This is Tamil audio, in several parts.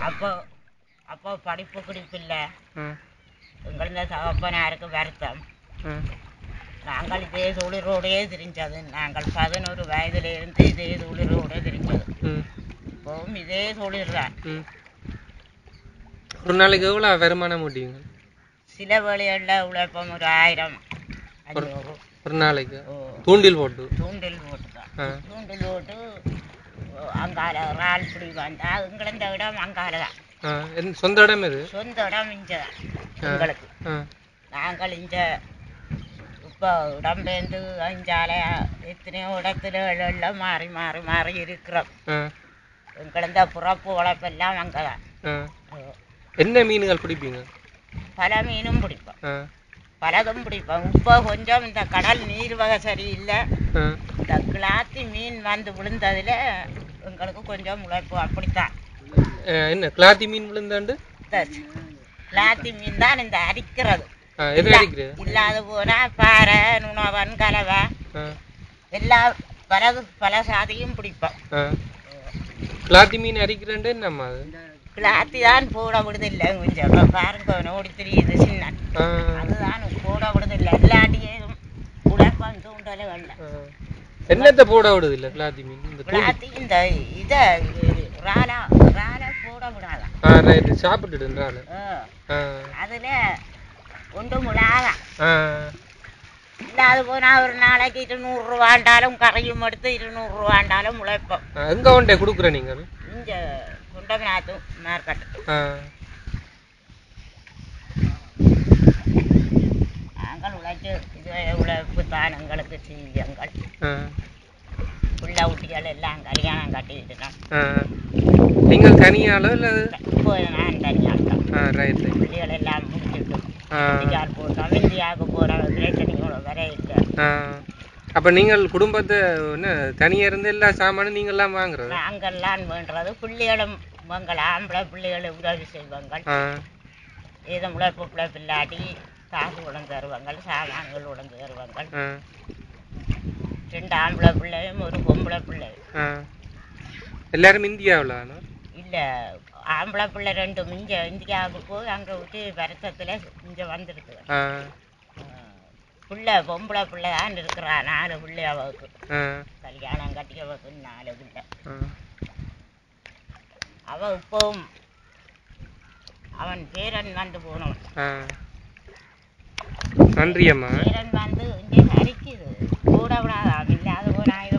அப்போ அப்போ படிப்பு ஆ. எங்களது தகப்பனாருக்கு வருத்தம். நாங்கள் இதே தொழிலோடையே தெரிஞ்சது. நாங்கள் பதினோரு வயதிலிருந்து இதே தொழிலோடே தெரிஞ்சது. இப்போவும் இதே தொழில் தான் ஒரு நாளைக்கு எவ்வளோ வருமானம் முடியுங்க சில வேலைகளில் உழைப்போம் ஒரு ஆயிரம் ஒரு நாளைக்கு? தூண்டில் போட்டு? தூண்டில் போட்டு தான். தூண்டில் போட்டு அங்கால இறால் பிடி வந்தால் எங்களந்த இடம் அங்கால தான். சொந்த இடம் இது சொந்த இடம் தான் எங்களுக்கு. நாங்கள் இங்கே இப்போ இடம்பெயர்ந்து அஞ்சால எத்தனையோ இடத்துல எல்லாம் மாறி மாறி மாறி இருக்கிறோம். எங்களந்த பிறப்பு உழைப்பெல்லாம் அங்கே தான். என்ன மீன்கள் பிடிப்பீங்க? பல மீனும் பிடிப்போம். பலதும் பிடிப்போம். இப்போ கொஞ்சம் இந்த கடல் நீர் வகை சரியில்லை. இந்த கிளாத்தி மீன் வந்து விழுந்ததில் எங்களுக்கு கொஞ்சம் உழைப்பு அப்படித்தான். என்ன கிளாத்தி மீன் விழுந்தாண்டு? கிளாத்தி மீன் தான் இந்த அரிக்கிறது இல்லாத போனா பாறை நுணவன் கலவை. எல்லா பல பல சாதியும் பிடிப்போம். கிளாத்தி மீன் அரிக்கிறேன்ட்டு அது? கிளாத்தி தான் போட விடுதில்லை கொஞ்சம். பாருங்க நோடி தெரியுது சின்ன. அதுதான் போட விடுதில்லை. இல்லாட்டியே உழைப்பம் தூண்டலுகள்ல ஆ. என்னத்தை போட விடுது இல்ல கிளாத்தி மீன் இந்த கிளாத்தி இந்த இதை ராலா ராலா போட விடாதான் ஆ ரைட்டு சாப்பிட்டுடுன்றாள் ஆ, ஆ. அதுல ஒன்றும் விடாதான் ஆ. இல்லாத போனா ஒரு நாளைக்கு இருநூறுவாண்டாலும் கரையும் எடுத்து இருநூறுவாண்டாலும் உழைப்போம். ஆ, எங்க கொண்டே கொடுக்குற நீங்கள் இங்க குண்டமநாத்து மார்க்கெட் நாங்கள் உழைச்சு இது உழைப்பு. தான் எங்களுக்கு சீவியங்கள். ஆ. புள்ள குட்டிகள் எல்லாம் கல்யாணம் கட்டிக்கிட்டோம் ஆ. நீங்கள் தனியாளோ இல்லை இப்போ நான் தனியாக ரைட் ரைட் பிள்ளைகள் எல்லாம் முடிச்சுட்டு இந்தியாவுக்கு போட்டோம் இந்தியாவுக்கு போகிற பிரச்சனையோட வர இல்லை அப்ப நீங்கள் குடும்பத்தை என்ன தனியா இருந்து எல்லா சாமானும் நீங்கள்லாம் வாங்குறது? நாங்கள்லாம் வேண்டுறது பிள்ளைகளும் உங்கள் ஆம்பளை பிள்ளைகளும் உதவி செய்வாங்கள் ஆ. ஏதோ உழைப்பு பிழைப்பு இல்லாட்டி காசு உடந்து தருவாங்கள் சாமான்கள் உடந்து தருவாங்கள் ஆ. ரெண்டு ஆம்பளை பிள்ளையும் ஒரு பொம்பளை பிள்ளையும் ஆ. எல்லாரும் இந்தியாவில் இல்லை ஆம்பளை பிள்ளை ரெண்டும் இங்கே இந்தியாவுக்கு போய் அங்கே விட்டு வருத்தத்தில் இங்கே வந்துருக்கு பிள்ளை பொம்பளை பிள்ளை தான் இருக்கிறா நாலு பிள்ளை அவளுக்கு. கல்யாணம் கட்டியவளுக்கு நாலு பிள்ளை. ஆ. அவள் இப்போவும் அவன் பேரன் வந்து போனோம் ஆ நன்றி அம்மா பேரன் வந்து இங்கே அரிக்குது கூட விடாதான் இல்லாத போன ஆயுதம்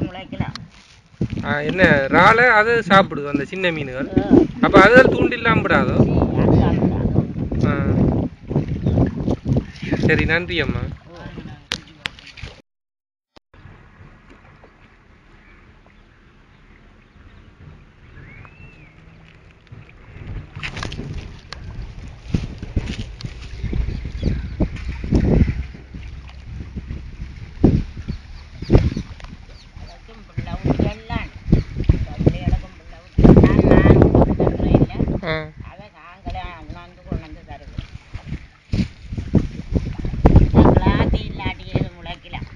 முளைக்கலாம். ஆ, என்ன இறாலை அது சாப்பிடுது அந்த சின்ன மீன்கள். அப்ப அது தூண்டில்லாம் விடாதோ? அது அது ஆ. சரி நன்றி அம்மா அதுக்கும் பிள்ளை எல்லாம் பிள்ளைகளுக்கும் பிள்ளை நான் நான் ஒன்று இல்லை ஆ அதை நாங்களே உணர்ந்து கொண்டு வந்து தருவோம் நாங்களாட்டி இல்லாட்டி ஏது முளைக்கலாம்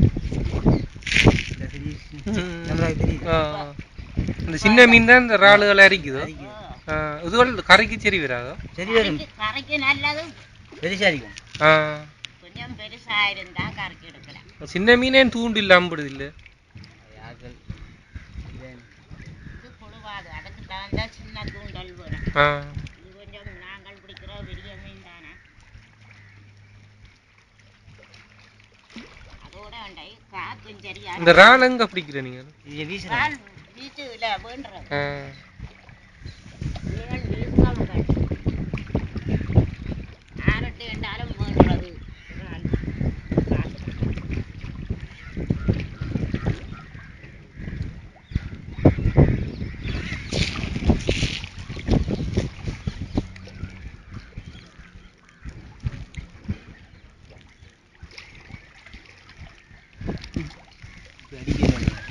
ஆ. இந்த சின்ன மீன் தான் இந்த இறாலுகள் அரிக்குதோ? இதுகள் கரைக்கு சரி வராதோ? கரைக்கு கரைக்கு நல்லது ஆ. கொஞ்சம் பெருசா இருந்தா கரைக்கு எடுக்கலாம் சின்ன மீனே தூண்டு இல்லாம இல்லை? இது புழுவாது அதுக்கு தகுந்த சின்ன தூண்டல் வரும் ஆ இது கொஞ்சம் நாங்கள் பிடிக்கிற பெரிய மீன் தானே அதோட வேண்டாய் காத்தும் சரியா இந்த இறால் எங்க பிடிக்கிற நீங்க வீட்டுல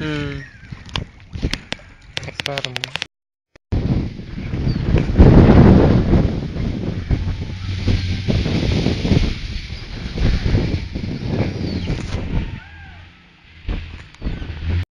ம் பாருங்க